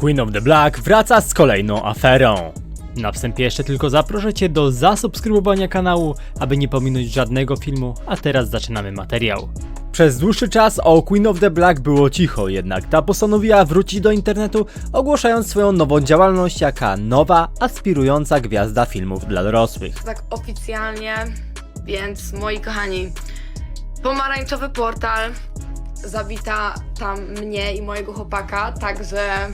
Queen of the Black wraca z kolejną aferą. Na wstępie jeszcze tylko zaproszę Cię do zasubskrybowania kanału, aby nie pominąć żadnego filmu, a teraz zaczynamy materiał. Przez dłuższy czas o Queen of the Black było cicho, jednak ta postanowiła wrócić do internetu, ogłaszając swoją nową działalność jako nowa, aspirująca gwiazda filmów dla dorosłych. tak oficjalnie, więc moi kochani, pomarańczowy portal zawita tam mnie i mojego chłopaka, także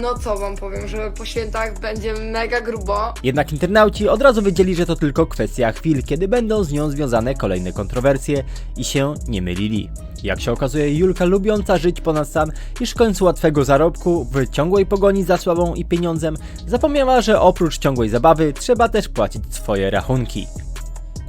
no co wam powiem, że po świętach będzie mega grubo. Jednak internauci od razu wiedzieli, że to tylko kwestia chwil, kiedy będą z nią związane kolejne kontrowersje i się nie mylili. Jak się okazuje, Julka lubiąca żyć ponad sam i szukając łatwego zarobku w ciągłej pogoni za sławą i pieniądzem, zapomniała, że oprócz ciągłej zabawy trzeba też płacić swoje rachunki.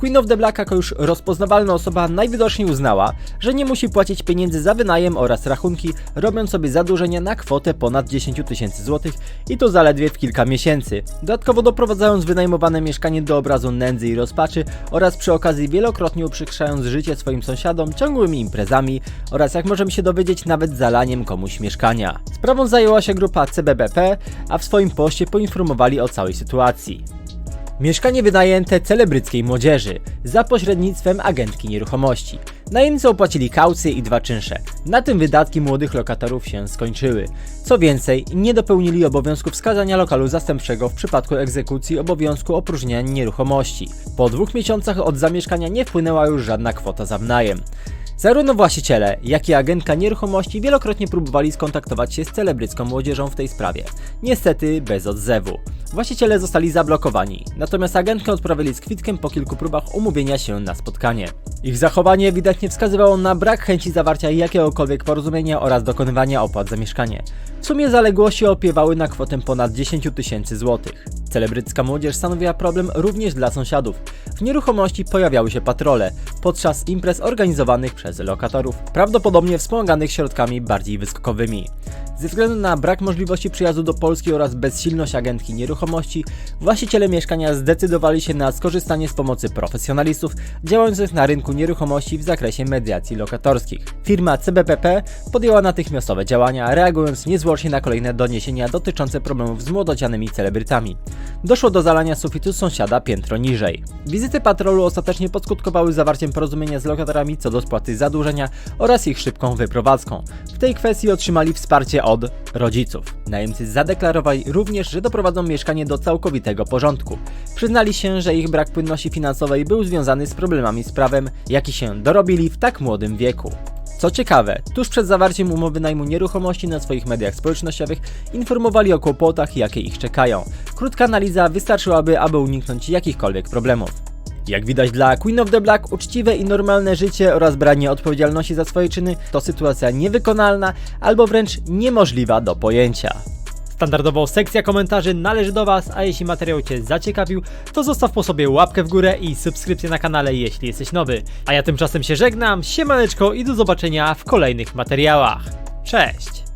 Queen of the Black jako już rozpoznawalna osoba najwidoczniej uznała, że nie musi płacić pieniędzy za wynajem oraz rachunki, robiąc sobie zadłużenia na kwotę ponad 10 tysięcy złotych i to zaledwie w kilka miesięcy. Dodatkowo doprowadzając wynajmowane mieszkanie do obrazu nędzy i rozpaczy oraz przy okazji wielokrotnie uprzykrzając życie swoim sąsiadom ciągłymi imprezami oraz jak możemy się dowiedzieć nawet zalaniem komuś mieszkania. Sprawą zajęła się grupa CBBP, a w swoim poście poinformowali o całej sytuacji. Mieszkanie wynajęte celebryckiej młodzieży za pośrednictwem agentki nieruchomości. Najemcy opłacili kaucje i dwa czynsze. Na tym wydatki młodych lokatorów się skończyły. Co więcej, nie dopełnili obowiązku wskazania lokalu zastępczego w przypadku egzekucji obowiązku opróżniania nieruchomości. Po dwóch miesiącach od zamieszkania nie wpłynęła już żadna kwota za wnajem. Zarówno właściciele, jak i agentka nieruchomości wielokrotnie próbowali skontaktować się z celebrycką młodzieżą w tej sprawie. Niestety bez odzewu. Właściciele zostali zablokowani, natomiast agentkę odprawili z kwitkiem po kilku próbach umówienia się na spotkanie. Ich zachowanie ewidentnie wskazywało na brak chęci zawarcia jakiegokolwiek porozumienia oraz dokonywania opłat za mieszkanie. W sumie zaległości opiewały na kwotę ponad 10 tysięcy złotych. Celebrycka młodzież stanowiła problem również dla sąsiadów. W nieruchomości pojawiały się patrole podczas imprez organizowanych przez lokatorów, prawdopodobnie wspomaganych środkami bardziej wyskokowymi. Ze względu na brak możliwości przyjazdu do Polski oraz bezsilność agentki nieruchomości, właściciele mieszkania zdecydowali się na skorzystanie z pomocy profesjonalistów działających na rynku nieruchomości w zakresie mediacji lokatorskich. Firma CBPP podjęła natychmiastowe działania, reagując niezwłocznie na kolejne doniesienia dotyczące problemów z młodocianymi celebrytami. Doszło do zalania sufitu sąsiada piętro niżej. Wizyty patrolu ostatecznie poskutkowały zawarciem porozumienia z lokatorami co do spłaty zadłużenia oraz ich szybką wyprowadzką. W tej kwestii otrzymali wsparcie od rodziców. Najemcy zadeklarowali również, że doprowadzą mieszkanie do całkowitego porządku. Przyznali się, że ich brak płynności finansowej był związany z problemami z prawem, jaki się dorobili w tak młodym wieku. Co ciekawe, tuż przed zawarciem umowy najmu nieruchomości na swoich mediach społecznościowych informowali o kłopotach, jakie ich czekają. Krótka analiza wystarczyłaby, aby uniknąć jakichkolwiek problemów. Jak widać dla Queen of the Black, uczciwe i normalne życie oraz branie odpowiedzialności za swoje czyny to sytuacja niewykonalna albo wręcz niemożliwa do pojęcia. Standardowo sekcja komentarzy należy do Was, a jeśli materiał Cię zaciekawił, to zostaw po sobie łapkę w górę i subskrypcję na kanale, jeśli jesteś nowy. A ja tymczasem się żegnam, siemaneczko i do zobaczenia w kolejnych materiałach. Cześć!